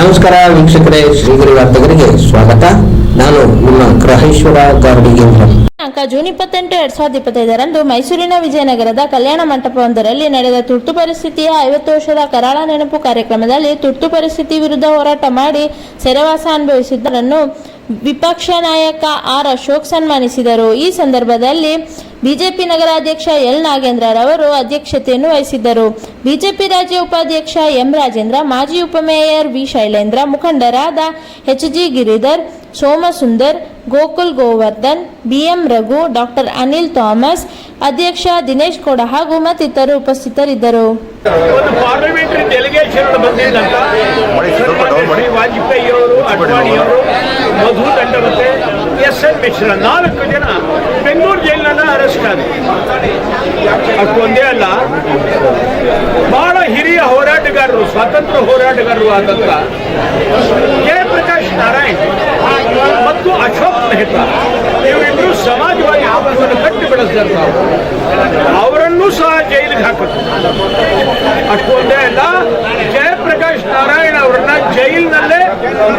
ನಮಸ್ಕಾರ ವೀಕ್ಷಕರೇ, ಶ್ರೀಗಿರಿ ವಾರ್ತೆಗರಿಗೆ ಸ್ವಾಗತ. ನಾನು ನಿಮ್ಮ ಗ್ರಹೇಶ್ವರ ಗಾರ್ಡಿಗೇಂದ್ರ ದಿನಾಂಕ ಜೂನ್ ಇಪ್ಪತ್ತೆಂಟು, ಎರಡ್ ಸಾವಿರದ ಇಪ್ಪತ್ತೈದರಂದು ಮೈಸೂರಿನ ವಿಜಯನಗರದ ಕಲ್ಯಾಣ ಮಂಟಪವೊಂದರಲ್ಲಿ ನಡೆದ ತುರ್ತು ಪರಿಸ್ಥಿತಿಯ ಐವತ್ತು ವರ್ಷದ ಕರಾಳ ನೆನಪು ಕಾರ್ಯಕ್ರಮದಲ್ಲಿ ತುರ್ತು ಪರಿಸ್ಥಿತಿ ವಿರುದ್ಧ ಹೋರಾಟ ಮಾಡಿ ಸೆರೆವಾಸ ಅನುಭವಿಸಿದ್ದರನ್ನು ವಿಪಕ್ಷ ನಾಯಕ ಆರ್ ಅಶೋಕ್ ಸನ್ಮಾನಿಸಿದರು. ಈ ಸಂದರ್ಭದಲ್ಲಿ ಬಿಜೆಪಿ ನಗರಾಧ್ಯಕ್ಷ ಎಲ್ ನಾಗೇಂದ್ರ ರವರು ಅಧ್ಯಕ್ಷತೆಯನ್ನು ವಹಿಸಿದ್ದರು. ಬಿಜೆಪಿ ರಾಜ್ಯ ಉಪಾಧ್ಯಕ್ಷ ಎಂ ರಾಜೇಂದ್ರ, ಮಾಜಿ ಉಪಮೇಯರ್ ವಿ ಶೈಲೇಂದ್ರ, ಮುಖಂಡರಾದ H G Giridhar, Somasundar, Gokul Govardhan, BM Raghu, doctor Anil Thomas, ಅಧ್ಯಕ್ಷ ದಿನೇಶ್ ಕೋಡ ಹಾಗೂ ಮತ್ತಿತರರು ಉಪಸ್ಥಿತರಿದ್ದರು. ಬಂದಿಲ್ಲ. ಬಂದಿದ್ದಂತ ವಾಜಪೇಯಿ ಅವರು ಅಡ್ವಾಣಿ ಅವರು ಮಧು ದಂಡವತೆ ಎಸ್ ಎನ್ ಮಿಶ್ರ. ನಾಲ್ಕು ಜನ ಬೆಂಗಳೂರು ಜೈಲಿನಲ್ಲ ಅರೆಸ್ಟ್ ಆದ ಅಷ್ಟೊಂದೇ ಅಲ್ಲ. ಬಹಳ ಹಿರಿಯ ಹೋರಾಟಗಾರರು ಸ್ವಾತಂತ್ರ್ಯ ಹೋರಾಟಗಾರರು ಆದಂತ ಜಯಪ್ರಕಾಶ್ ನಾರಾಯಣ್ ಮತ್ತು ಅಶೋಕ್ ಮೆಹ್ತಾ. ಇವರಿಬ್ಬರು ಸಮಾಜವಾಗಿ ಆಪವನ್ನು ಕಟ್ಟಿ ಬೆಳೆಸಿದಂತ ಅವರನ್ನೂ ಸಹ ಜೈಲಿಗೆ ಹಾಕಿದ್ರು. ಅಷ್ಟೊಂದೇ ಅಲ್ಲ ಜೈಲಿನಲ್ಲೇ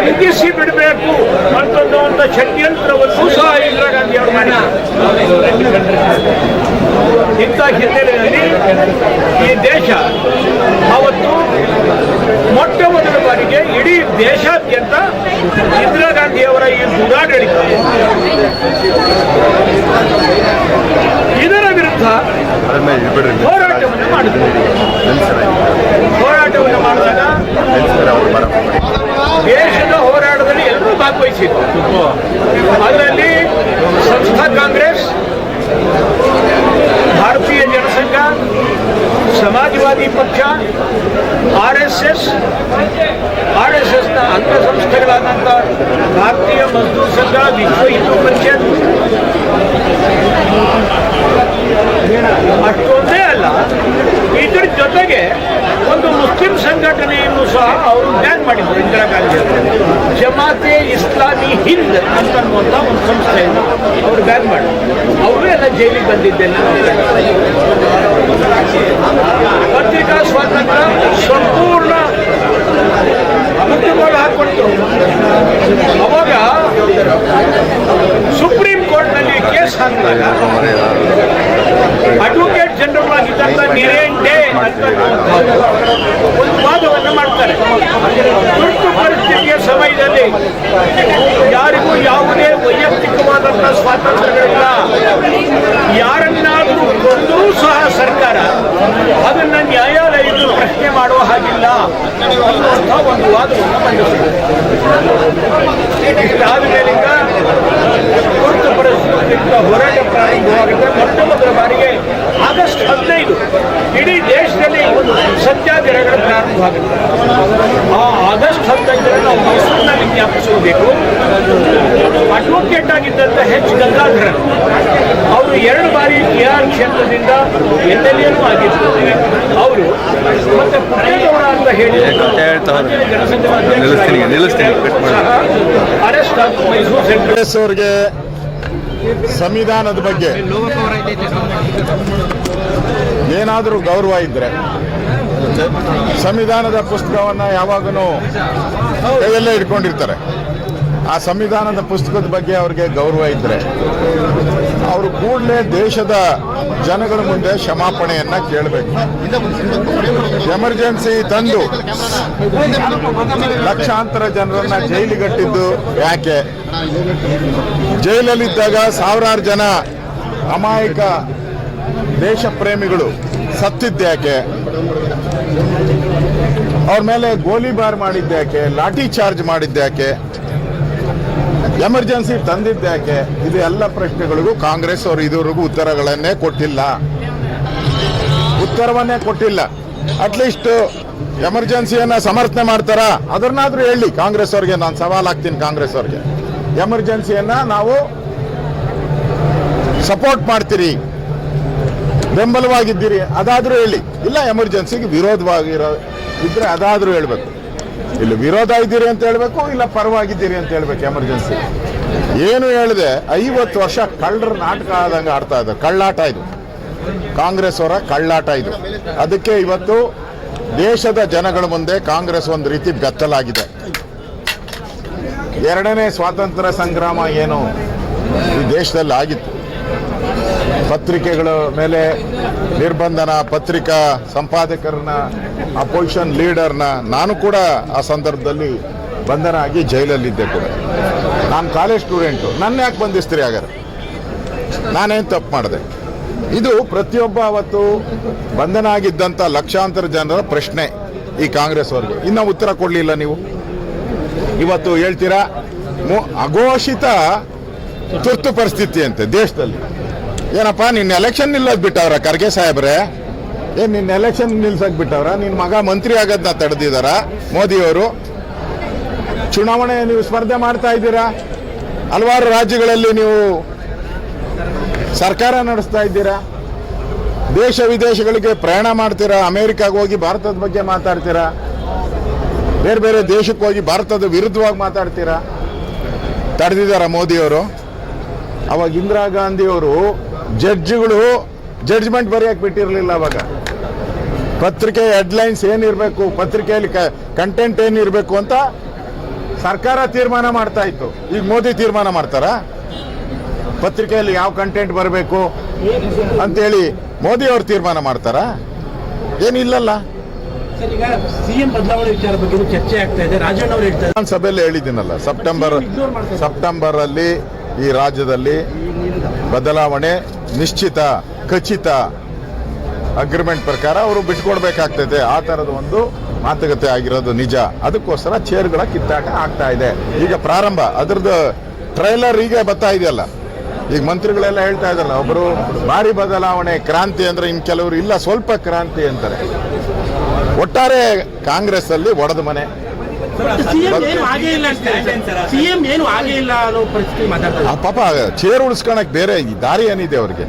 ಮುಗಿಸಿ ಬಿಡಬೇಕು ಅಂತನ್ನುವಂಥ ಷಡ್ಯಂತ್ರವನ್ನು ಸಹ ಇಂದಿರಾ ಗಾಂಧಿ ಅವರು ಮಾಡಿದ್ದಾರೆ ಇಂಥ ಹಿನ್ನೆಲೆಯಲ್ಲಿ ಈ ದೇಶ ಅವತ್ತು ಮೊಟ್ಟ ಮೊದಲ ಬಾರಿಗೆ ಇಡೀ ದೇಶಾದ್ಯಂತ ಇಂದಿರಾ ಗಾಂಧಿಯವರ ಈ ದುರಾಡಳಿತ. ಇದರ ವಿರುದ್ಧ ಹೋರಾಟವನ್ನು ಮಾಡಿದ್ರು. ಹೋರಾಟವನ್ನು ಮಾಡಿದಾಗ ದೇಶದ ಹೋರಾಟದಲ್ಲಿ ಎಲ್ಲರೂ ಭಾಗವಹಿಸಿದ್ರು. ಅದರಲ್ಲಿ ಸಂಸ್ಥಾ ಕಾಂಗ್ರೆಸ್, ಭಾರತೀಯ ಜನಸಂಘ, ಸಮಾಜವಾದಿ ಪಕ್ಷ, R S S, R S ಎಸ್ನ ಅಂಗಸಂಸ್ಥೆಗಳಾದಂಥ ಭಾರತೀಯ ಮಜ್ದೂರ್ ಸಂಘ, ವಿಶ್ವ ಹಿಂದೂ ಪರಿಷತ್. ಅಷ್ಟೊಂದೇ ಅಲ್ಲ, ಇದ್ರ ಜೊತೆಗೆ ಒಂದು ಮುಸ್ಲಿಂ ಸಂಘಟನೆಯನ್ನು ಸಹ ಅವರು ಬ್ಯಾನ್ ಮಾಡಿದ್ರು ಇಂದಿರಾ ಗಾಂಧಿ ಜಮಾತೆ ಇಸ್ಲಾಮಿ ಹಿಂದ್ ಅಂತನ್ನುವಂಥ ಒಂದು ಸಂಸ್ಥೆಯನ್ನು ಅವರು ಬ್ಯಾನ್ ಮಾಡಿದ್ರು. ಅವರು ಎಲ್ಲ ಜೈಲಿಗೆ ಬಂದಿದ್ದೆಲ್ಲ ಪತ್ರಿಕಾ ಸ್ವಾತಂತ್ರ್ಯ ಸಂಪೂರ್ಣ ಮುಟ್ಟುಗೋಲು ಅವಾಗ ಸುಪ್ರೀಂ ಕೋರ್ಟ್ನಲ್ಲಿ ಕೇಸ್ ಹಾಕಿದಾಗ ಅಡ್ವೊಕೇಟ್ ಜನರಲ್ ಆಗಿದ್ದಂತ ನಿರೇನ್ ಡೇ ಅಂತ ಒಂದು ವಾದವನ್ನು ಮಾಡ್ತಾರೆ. ತುರ್ತು ಪರಿಸ್ಥಿತಿಯ ಸಮಯದಲ್ಲಿ ಯಾರಿಗೂ ಯಾವುದೇ ವೈಯಕ್ತಿಕವಾದಂಥ ಸ್ವಾತಂತ್ರ್ಯಗಳಿಲ್ಲ. ಯಾರನ್ನಾದರೂ ಕೊಂದರೂ ಸಹ ಸರ್ಕಾರ ಅದನ್ನ ನ್ಯಾಯಾಲಯದ ಪ್ರಶ್ನೆ ಮಾಡುವ ಹಾಗಿಲ್ಲ ಅನ್ನುವಂಥ ಒಂದು ವಾದವನ್ನು ಮಂಡಿಸಿದೆ. ಮೇಲಿಂದ ಹೋರಾಟ ಪ್ರಾರಂಭವಾಗುತ್ತೆ. ಮೊಟ್ಟ ಮೊದಲ ಬಾರಿಗೆ ಆಗಸ್ಟ್ ಹದಿನೈದು ಇಡೀ ದೇಶದಲ್ಲಿ ಸತ್ಯಾಗ್ರಹಗಳು ಪ್ರಾರಂಭವಾಗುತ್ತೆ ಆ ಆಗಸ್ಟ್ ಹದಿನೈದರಲ್ಲಿ ನಾವು ಮೈಸೂರಿನ ವಿಜ್ಞಾಪಿಸಬೇಕು. ಅಡ್ವೊಕೇಟ್ ಆಗಿದ್ದಂತ ಹೆಚ್ ಗಂಗಾಧರನ್ ಅವರು ಎರಡು ಬಾರಿ ಕೆ. ಆರ್. ಕ್ಷೇತ್ರದಿಂದ ಎಲ್. ಎಲ್ ಎನೂ ಆಗಿದ್ರು ಅವರು ಮತ್ತೆ ಪುಟ್ಟೇಗೌಡ ಅಂತ ಹೇಳಿ. ಅರೆಸ್ಟ್ ಆಗಿ ಮೈಸೂರು ಸೆಂಟ್ರಲ್ ಸಂವಿಧಾನದ ಬಗ್ಗೆ ಏನಾದರೂ ಗೌರವ ಇದ್ದರೆ ಸಂವಿಧಾನದ ಪುಸ್ತಕವನ್ನು ಯಾವಾಗಲೂ ಕೈಯಲ್ಲೇ ಇಟ್ಕೊಂಡಿರ್ತಾರೆ ಆ ಸಂವಿಧಾನದ ಪುಸ್ತಕದ ಬಗ್ಗೆ ಅವ್ರಿಗೆ ಗೌರವ ಇದ್ರೆ ಅವರು ಕೂಡಲೇ ದೇಶದ ಜನಗಳ ಮುಂದೆ ಕ್ಷಮಾಪಣೆಯನ್ನ ಕೇಳಬೇಕು. ಎಮರ್ಜೆನ್ಸಿ ತಂದು ಲಕ್ಷಾಂತರ ಜನರನ್ನ ಜೈಲಿಗಟ್ಟಿದ್ದು ಯಾಕೆ? ಜೈಲಲ್ಲಿದ್ದಾಗ ಸಾವಿರಾರು ಜನ ಅಮಾಯಕ ದೇಶ ಪ್ರೇಮಿಗಳು ಸತ್ತಿದ್ದ್ಯಾಕೆ ಅವ್ರ ಮೇಲೆ ಗೋಲಿಬಾರ್ ಮಾಡಿದ್ದ್ಯಾಕೆ ಲಾಠಿ ಚಾರ್ಜ್ ಮಾಡಿದ್ದ್ಯಾಕೆ ಎಮರ್ಜೆನ್ಸಿ ತಂದಿದ್ದ್ಯಾಕೆ ಇದು ಎಲ್ಲ ಪ್ರಶ್ನೆಗಳಿಗೂ ಕಾಂಗ್ರೆಸ್ ಅವರು ಇದುವರೆಗೂ ಉತ್ತರಗಳನ್ನೇ ಕೊಟ್ಟಿಲ್ಲ. ಉತ್ತರವನ್ನೇ ಕೊಟ್ಟಿಲ್ಲ. ಅಟ್ಲೀಸ್ಟ್ ಎಮರ್ಜೆನ್ಸಿಯನ್ನ ಸಮರ್ಥನೆ ಮಾಡ್ತಾರಾ? ಅದನ್ನಾದ್ರೂ ಹೇಳಿ ಕಾಂಗ್ರೆಸ್ ಅವ್ರಿಗೆ. ನಾನು ಸವಾಲ್ ಹಾಕ್ತೀನಿ ಕಾಂಗ್ರೆಸ್ ಅವ್ರಿಗೆ. ಎಮರ್ಜೆನ್ಸಿಯನ್ನ ನಾವು ಸಪೋರ್ಟ್ ಮಾಡ್ತೀರಿ. ಬೆಂಬಲವಾಗಿದ್ದೀರಿ. ಅದಾದ್ರೂ ಹೇಳಿ. ಇಲ್ಲ, ಎಮರ್ಜೆನ್ಸಿಗೆ ವಿರೋಧವಾಗಿರೋ ಇದ್ರೆ ಅದಾದ್ರೂ ಹೇಳ್ಬೇಕು. ಇಲ್ಲಿ ವಿರೋಧ ಇದ್ದೀರಿ ಅಂತ ಹೇಳ್ಬೇಕು, ಇಲ್ಲ ಪರವಾಗಿದ್ದೀರಿ ಅಂತ ಹೇಳ್ಬೇಕು ಎಮರ್ಜೆನ್ಸಿ. ಏನು ಹೇಳಿದೆ, ಐವತ್ತು ವರ್ಷ ಕಳ್ಳರ ನಾಟಕ ಆದಂಗೆ ಆಡ್ತಾ ಇದೆ ಕಳ್ಳಾಟ ಇದು. ಕಾಂಗ್ರೆಸ್ ಅವರ ಕಳ್ಳಾಟ ಇದು. ಅದಕ್ಕೆ ಇವತ್ತು ದೇಶದ ಜನಗಳ ಮುಂದೆ ಕಾಂಗ್ರೆಸ್ ಒಂದು ರೀತಿ ಬೆತ್ತಲಾಗಿದೆ. ಎರಡನೇ ಸ್ವಾತಂತ್ರ್ಯ ಸಂಗ್ರಾಮ ಏನು ಈ ದೇಶದಲ್ಲಿ ಆಗಿತ್ತು. ಪತ್ರಿಕೆಗಳ ಮೇಲೆ ನಿರ್ಬಂಧನ, ಪತ್ರಿಕಾ ಸಂಪಾದಕರನ್ನ ಅಪೋಸಿಷನ್ ಲೀಡರ್ನ ನಾನು ಕೂಡ ಆ ಸಂದರ್ಭದಲ್ಲಿ ಬಂಧನ ಆಗಿ ಜೈಲಲ್ಲಿದ್ದೆ ಕೂಡ. ನಾನು ಕಾಲೇಜ್ ಸ್ಟೂಡೆಂಟು ನನ್ನ ಯಾಕೆ ಬಂಧಿಸ್ತೀರಿ ಹಾಗಾದ್ರೆ? ನಾನೇನು ತಪ್ಪು ಮಾಡಿದೆ? ಇದು ಪ್ರತಿಯೊಬ್ಬ ಅವತ್ತು ಬಂಧನ ಆಗಿದ್ದಂಥ ಲಕ್ಷಾಂತರ ಜನರ ಪ್ರಶ್ನೆ ಈ ಕಾಂಗ್ರೆಸ್ ಅವ್ರಿಗೆ ಇನ್ನೂ ಉತ್ತರ ಕೊಡಲಿಲ್ಲ ನೀವು? ಇವತ್ತು ಹೇಳ್ತೀರಾ ಅಘೋಷಿತ ತುರ್ತು ಪರಿಸ್ಥಿತಿ ಅಂತೆ ದೇಶದಲ್ಲಿ. ಏನಪ್ಪ, ನಿನ್ನ ಎಲೆಕ್ಷನ್ ನಿಲ್ಲೋದು ಬಿಟ್ಟವ್ರ ಖರ್ಗೆ ಸಾಹೇಬ್ರೆ? ಏ, ನಿನ್ನ ಎಲೆಕ್ಷನ್ ನಿಲ್ಸಕ್ ಬಿಟ್ಟವ್ರ? ನಿನ್ನ ಮಗ ಮಂತ್ರಿ ಆಗೋದನ್ನ ತಡೆದಿದಾರ ಮೋದಿಯವರು? ಚುನಾವಣೆ ನೀವು ಸ್ಪರ್ಧೆ ಮಾಡ್ತಾ ಇದ್ದೀರಾ? ಹಲವಾರು ರಾಜ್ಯಗಳಲ್ಲಿ ನೀವು ಸರ್ಕಾರ ನಡೆಸ್ತಾ ಇದ್ದೀರಾ? ದೇಶ ವಿದೇಶಗಳಿಗೆ ಪ್ರಯಾಣ ಮಾಡ್ತೀರಾ? ಅಮೇರಿಕಾಗೆ ಹೋಗಿ ಭಾರತದ ಬಗ್ಗೆ ಮಾತಾಡ್ತೀರಾ? ಬೇರೆ ಬೇರೆ ದೇಶಕ್ಕೆ ಹೋಗಿ ಭಾರತದ ವಿರುದ್ಧವಾಗಿ ಮಾತಾಡ್ತೀರಾ? ತಡೆದಿದ್ದಾರ ಮೋದಿಯವರು? ಅವಾಗ ಇಂದಿರಾ ಗಾಂಧಿಯವರು ಜಡ್ಜ್ಗಳು ಜಡ್ಜ್ಮೆಂಟ್ ಬರೆಯಕ್ಕೆ ಬಿಟ್ಟಿರಲಿಲ್ಲ ಅವಾಗ. ಪತ್ರಿಕೆ ಹೆಡ್ಲೈನ್ಸ್ ಏನಿರಬೇಕು ಪತ್ರಿಕೆಯಲ್ಲಿ ಕಂಟೆಂಟ್ ಏನಿರಬೇಕು ಅಂತ ಸರ್ಕಾರ ತೀರ್ಮಾನ ಮಾಡ್ತಾ ಇತ್ತು. ಈಗ ಮೋದಿ ತೀರ್ಮಾನ ಮಾಡ್ತಾರಾ? ಪತ್ರಿಕೆಯಲ್ಲಿ ಯಾವ ಕಂಟೆಂಟ್ ಬರಬೇಕು ಅಂತೇಳಿ ಮೋದಿ ಅವರು ತೀರ್ಮಾನ ಮಾಡ್ತಾರಾ? ಏನಿಲ್ಲಲ್ಲ. ನಾನು ಸಭೆಯಲ್ಲಿ ಹೇಳಿದ್ದೀನಲ್ಲ ಸೆಪ್ಟೆಂಬರ್ ಸೆಪ್ಟೆಂಬರ್ ಅಲ್ಲಿ ಈ ರಾಜ್ಯದಲ್ಲಿ ಬದಲಾವಣೆ ನಿಶ್ಚಿತ, ಖಚಿತ ಅಗ್ರಿಮೆಂಟ್ ಪ್ರಕಾರ ಅವರು ಬಿಟ್ಕೊಡ್ಬೇಕಾಗ್ತೈತೆ ಆ ಥರದ ಒಂದು ಮಾತುಕತೆ ಆಗಿರೋದು ನಿಜ. ಅದಕ್ಕೋಸ್ಕರ ಚೇರ್ಗಳ ಕಿತ್ತಾಟ ಆಗ್ತಾ ಇದೆ. ಈಗ ಪ್ರಾರಂಭ. ಅದ್ರದ್ದು ಟ್ರೈಲರ್ ಈಗ ಬರ್ತಾ ಇದೆಯಲ್ಲ. ಈಗ ಮಂತ್ರಿಗಳೆಲ್ಲ ಹೇಳ್ತಾ ಇದಾರಲ್ಲ ಒಬ್ಬರು ಭಾರಿ ಬದಲಾವಣೆ, ಕ್ರಾಂತಿ ಅಂದ್ರೆ ಇನ್ ಕೆಲವರು ಇಲ್ಲ, ಸ್ವಲ್ಪ ಕ್ರಾಂತಿ ಅಂತಾರೆ. ಒಟ್ಟಾರೆ ಕಾಂಗ್ರೆಸ್ ಅಲ್ಲಿ ಒಡೆದ ಮನೆ. ಆ ಪಾಪ ಚೇರ್ ಉಳಿಸ್ಕೊಳಕ್ ಬೇರೆ ಈ ದಾರಿ ಏನಿದೆ ಅವ್ರಿಗೆ?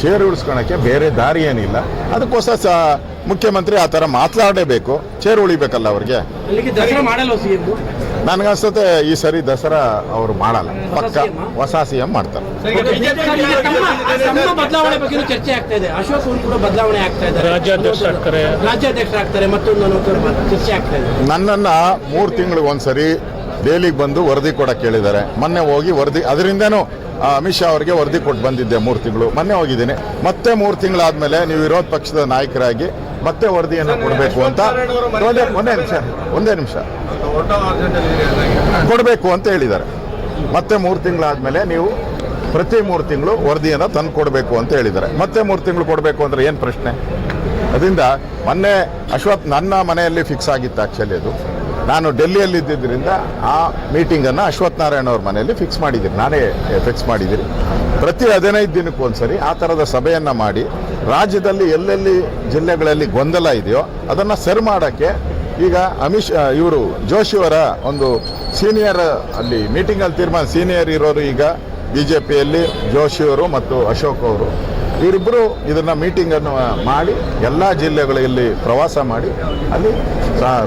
ಚೇರ್ ಉಳಿಸ್ಕೊಳಕ್ಕೆ ಬೇರೆ ದಾರಿ ಏನಿಲ್ಲ. ಅದಕ್ಕೋಸ್ಕರ ಸ ಮುಖ್ಯಮಂತ್ರಿ ಆ ತರ ಮಾತನಾಡಲೇಬೇಕು ಚೇರ್ ಉಳಿಬೇಕಲ್ಲ ಅವ್ರಿಗೆ? ನನಗನ್ಸುತ್ತೆ ಈ ಸರಿ ದಸರಾ ಅವರು ಮಾಡಲ್ಲ. ಪಕ್ಕ ಹೊಸ ಸಿ ಎಂ ಮಾಡ್ತಾರೆ. ಬದಲಾವಣೆ ಬಗ್ಗೆ ಚರ್ಚೆ ಆಗ್ತಾ ಇದೆ. ಅಶೋಕ್ ಅವರು ಕೂಡ ಬದಲಾವಣೆ ಆಗ್ತಾ ಇದ್ದಾರೆ. ರಾಜ್ಯಾಧ್ಯಕ್ಷ ಆಗ್ತಾರೆ. ರಾಜ್ಯಾಧ್ಯಕ್ಷ ಆಗ್ತಾರೆ ಮತ್ತೊಂದು ಚರ್ಚೆ ಆಗ್ತಾ ಇದೆ. ನನ್ನನ್ನು ಮೂರು ತಿಂಗಳಿಗೆ ಒಂದ್ಸರಿ ದೆಹಲಿಗೆ ಬಂದು ವರದಿ ಕೊಡಕ್ಕೆ ಕೇಳಿದ್ದಾರೆ. ಮೊನ್ನೆ ಹೋಗಿ ವರದಿ ಅದರಿಂದನೂ ಅಮಿತ್ ಶಾ ಅವರಿಗೆ ವರದಿ ಕೊಟ್ಟು ಬಂದಿದ್ದೆ ಮೂರು ತಿಂಗಳು. ಮೊನ್ನೆ ಹೋಗಿದ್ದೀನಿ. ಮತ್ತೆ ಮೂರು ತಿಂಗಳಾದ್ಮೇಲೆ ನೀವು ವಿರೋಧ ಪಕ್ಷದ ನಾಯಕರಾಗಿ ಮತ್ತೆ ವರದಿಯನ್ನು ಕೊಡಬೇಕು ಅಂತ ಒಂದೇ ಒಂದೇ ನಿಮಿಷ ಒಂದೇ ನಿಮಿಷ. ಕೊಡಬೇಕು ಅಂತ ಹೇಳಿದ್ದಾರೆ. ಮತ್ತೆ ಮೂರು ತಿಂಗಳಾದ್ಮೇಲೆ ನೀವು ಪ್ರತಿ ಮೂರು ತಿಂಗಳು ವರದಿಯನ್ನು ತಂದು ಕೊಡಬೇಕು ಅಂತ ಹೇಳಿದ್ದಾರೆ. ಮತ್ತೆ ಮೂರು ತಿಂಗಳು ಕೊಡಬೇಕು ಅಂದರೆ ಏನು ಪ್ರಶ್ನೆ? ಅದರಿಂದ ಮೊನ್ನೆ ಅಶ್ವಥ್ ನನ್ನ ಮನೆಯಲ್ಲಿ ಫಿಕ್ಸ್ ಆಗಿತ್ತು ಆ್ಯಕ್ಚುಲಿ ಅದು. ನಾನು ಡೆಲ್ಲಿಯಲ್ಲಿ ಇದ್ದಿದ್ದರಿಂದ ಆ ಮೀಟಿಂಗನ್ನು ಅಶ್ವಥ್ ನಾರಾಯಣ ಅವ್ರ ಮನೆಯಲ್ಲಿ ಫಿಕ್ಸ್ ಮಾಡಿದ್ದೀನಿ. ನಾನೇ ಫಿಕ್ಸ್ ಮಾಡಿದ್ದೀನಿ. ಪ್ರತಿ ಹದಿನೈದು ದಿನಕ್ಕೆ ಒಂದ್ಸರಿ ಆ ಥರದ ಸಭೆಯನ್ನು ಮಾಡಿ ರಾಜ್ಯದಲ್ಲಿ ಎಲ್ಲೆಲ್ಲಿ ಜಿಲ್ಲೆಗಳಲ್ಲಿ ಗೊಂದಲ ಇದೆಯೋ ಅದನ್ನು ಸರಿ ಮಾಡೋಕ್ಕೆ ಈಗ ಅಮಿತ್ ಇವರು ಜೋಶಿಯವರ ಒಂದು ಸೀನಿಯರ್ ಅಲ್ಲಿ ಮೀಟಿಂಗಲ್ಲಿ ತೀರ್ಮಾನ, ಸೀನಿಯರ್ ಇರೋರು ಈಗ ಬಿ ಜೆ ಪಿಯಲ್ಲಿ ಜೋಶಿಯವರು ಮತ್ತು ಅಶೋಕ್ ಅವರು. ಇವರಿಬ್ಬರು ಇದನ್ನ ಮೀಟಿಂಗನ್ನು ಮಾಡಿ ಎಲ್ಲ ಜಿಲ್ಲೆಗಳಲ್ಲಿ ಪ್ರವಾಸ ಮಾಡಿ ಅಲ್ಲಿ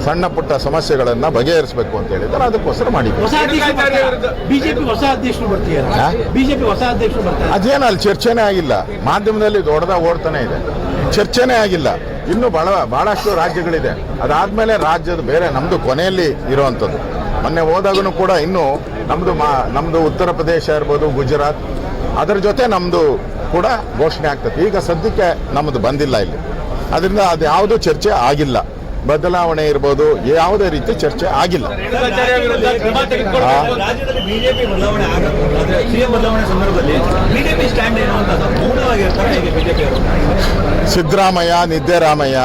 ಸಣ್ಣ ಪುಟ್ಟ ಸಮಸ್ಯೆಗಳನ್ನು ಬಗೆಹರಿಸಬೇಕು ಅಂತ ಹೇಳಿದ್ದಾರೆ. ಅದಕ್ಕೋಸ್ಕರ ಮಾಡಿ ಹೊಸ ಅಧ್ಯಕ್ಷರು ಬಿಜೆಪಿ ಹೊಸ ಅಧ್ಯಕ್ಷರು ಹಾ? ಬಿಜೆಪಿ ಹೊಸ ಅಧ್ಯಕ್ಷರು ಬರ್ತಾರೆ. ಅದೇನು ಅಲ್ಲಿ ಚರ್ಚೆನೇ ಆಗಿಲ್ಲ. ಮಾಧ್ಯಮದಲ್ಲಿ ದೊಡ್ಡದಾಗ ಓಡ್ತಾನೆ ಇದೆ. ಚರ್ಚೆನೇ ಆಗಿಲ್ಲ. ಇನ್ನು ಬಹಳ ಬಹಳಷ್ಟು ರಾಜ್ಯಗಳಿದೆ. ಅದಾದ್ಮೇಲೆ ರಾಜ್ಯದ ಬೇರೆ ನಮ್ದು ಕೊನೆಯಲ್ಲಿ ಇರುವಂಥದ್ದು. ಮೊನ್ನೆ ಹೋದಾಗೂ ಕೂಡ ಇನ್ನು ನಮ್ದು ಮಾ ನಮ್ದು ಉತ್ತರ ಪ್ರದೇಶ ಇರ್ಬೋದು ಗುಜರಾತ್ ಅದರ ಜೊತೆ ನಮ್ಮದು ಕೂಡ ಘೋಷಣೆ ಆಗ್ತದೆ. ಈಗ ಸದ್ಯಕ್ಕೆ ನಮ್ಮದು ಬಂದಿಲ್ಲ ಇಲ್ಲಿ. ಅದರಿಂದ ಅದು ಯಾವುದೂ ಚರ್ಚೆ ಆಗಿಲ್ಲ. ಬದಲಾವಣೆ ಇರ್ಬೋದು ಯಾವುದೇ ರೀತಿ ಚರ್ಚೆ ಆಗಿಲ್ಲ. ಸಿದ್ದರಾಮಯ್ಯ ನಿದ್ದೆರಾಮಯ್ಯ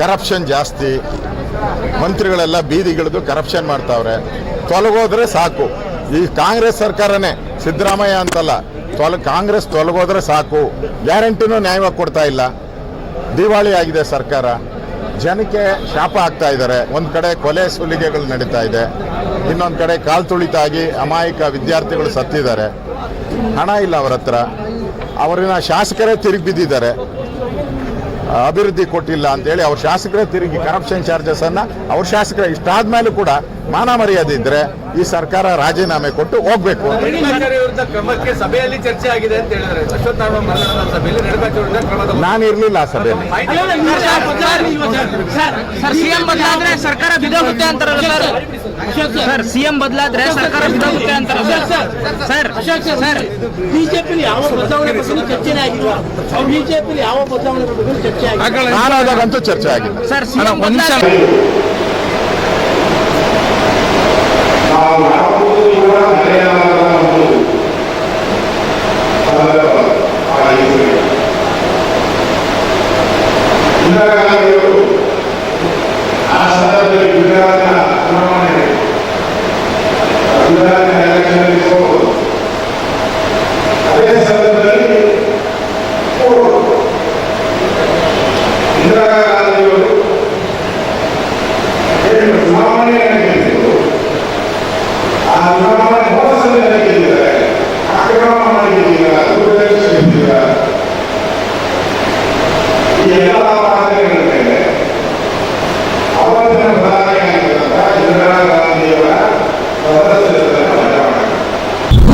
ಕರಪ್ಷನ್ ಜಾಸ್ತಿ ಮಂತ್ರಿಗಳೆಲ್ಲ ಬೀದಿಗಿಳಿದು ಕರಪ್ಷನ್ ಮಾಡ್ತಾವ್ರೆ. ತೊಲಗೋದ್ರೆ ಸಾಕು. ಈ ಕಾಂಗ್ರೆಸ್ ಸರ್ಕಾರನೇ ಸಿದ್ದರಾಮಯ್ಯ ಅಂತಲ್ಲ, ತೊಲ, ಕಾಂಗ್ರೆಸ್ ತೊಲಗೋದ್ರೆ ಸಾಕು. ಗ್ಯಾರಂಟಿನೂ ನ್ಯಾಯವಾಗಿ ಕೊಡ್ತಾ ಇಲ್ಲ. ದಿವಾಳಿ ಆಗಿದೆ ಸರ್ಕಾರ. ಜನಕ್ಕೆ ಶಾಪ ಆಗ್ತಾ ಇದ್ದಾರೆ. ಒಂದು ಕಡೆ ಕೊಲೆ ಸುಲಿಗೆಗಳು ನಡೀತಾ ಇದೆ. ಇನ್ನೊಂದು ಕಡೆ ಕಾಲು ತುಳಿತಾಗಿ ಅಮಾಯಕ ವಿದ್ಯಾರ್ಥಿಗಳು ಸತ್ತಿದ್ದಾರೆ. ಹಣ ಇಲ್ಲ ಅವರ ಹತ್ರ ಅವರಿನ ಶಾಸಕರೇ ತಿರುಗಿ ಬಿದ್ದಿದ್ದಾರೆ ಅಭಿವೃದ್ಧಿ ಕೊಟ್ಟಿಲ್ಲ ಅಂತೇಳಿ ಅವ್ರ ಶಾಸಕರೇ ತಿರುಗಿ ಕರಪ್ಷನ್ ಚಾರ್ಜಸ್ ಅನ್ನ ಅವ್ರ ಶಾಸಕರ ಇಷ್ಟಾದ್ಮೇಲೂ ಕೂಡ ಮಾನ ಮರ್ಯಾದೆ ಇದ್ರೆ ಈ ಸರ್ಕಾರ ರಾಜೀನಾಮೆ ಕೊಟ್ಟು ಹೋಗ್ಬೇಕು ಕ್ರಮಕ್ಕೆ ಸಭೆಯಲ್ಲಿ ಚರ್ಚೆ ಆಗಿದೆ ಅಂತ ಹೇಳಿದ್ರೆ ನಾನು ಇರ್ಲಿಲ್ಲ ಆ ಸಭೆಯಲ್ಲಿ ಸರ್ಕಾರ ಸರ್ ಸರ್ ಸಿಎಂ ಬದಲಾದ್ರೆ ಸರ್ಕಾರ ಬಿದ್ದೋಗುತ್ತೆ ಅಂತ ಸರ್ ಅಶೋಕ್ ಸರ್ ಬಿಜೆಪಿ ಯಾವ ಬದಲಾವಣೆ ಬಗ್ಗೆ ಚರ್ಚೆನೇ ಆಗಿಲ್ಲ. ಅವ್ರು ಬಿಜೆಪಿ ಯಾವ ಬದಲಾವಣೆ ಬಗ್ಗೆ ಚರ್ಚೆ ಆಗಿಲ್ಲ. ನಾನಾದಾಗಂತೂ ಚರ್ಚೆ ಆಗಿಲ್ಲ. ಸರ್ ಒಂದು ಆ ಸಂದರ್ಭದಲ್ಲಿ ಗುಜರಾತ್ನ ಚುನಾವಣೆ ಗುಜರಾತ್ನ ಎಲೆಕ್ಷನ್ ಹೋಗೋದು ಅದೇ ಸಂದರ್ಭದಲ್ಲಿ ಅವರು ಇಂದಿರಾ ಗಾಂಧಿಯವರು ಏನು ಚುನಾವಣೆಯನ್ನು ಗೆದ್ದಿದ್ರು ಆ ಚುನಾವಣೆ ಮೋಸದಿಂದ ಗೆದ್ದಿದ್ದಾರೆ ಅಕ್ರಮ ಮಾಡಿದ್ದೀರ ದುರ್ದರ್ಶಿಸಿದ್ದೀರ ಈ ಎಲ್ಲ ಪಾತ್ರಗಳ ಮೇಲೆ ಅವತ್ತಿನ ಪ್ರಧಾನಿಯಾಗಿದ್ದಂಥ ಇಂದಿರಾ ಗಾಂಧಿಯವರ ಸದಸ್ಯತ್ವವನ್ನು ಬದಲಾವಣೆ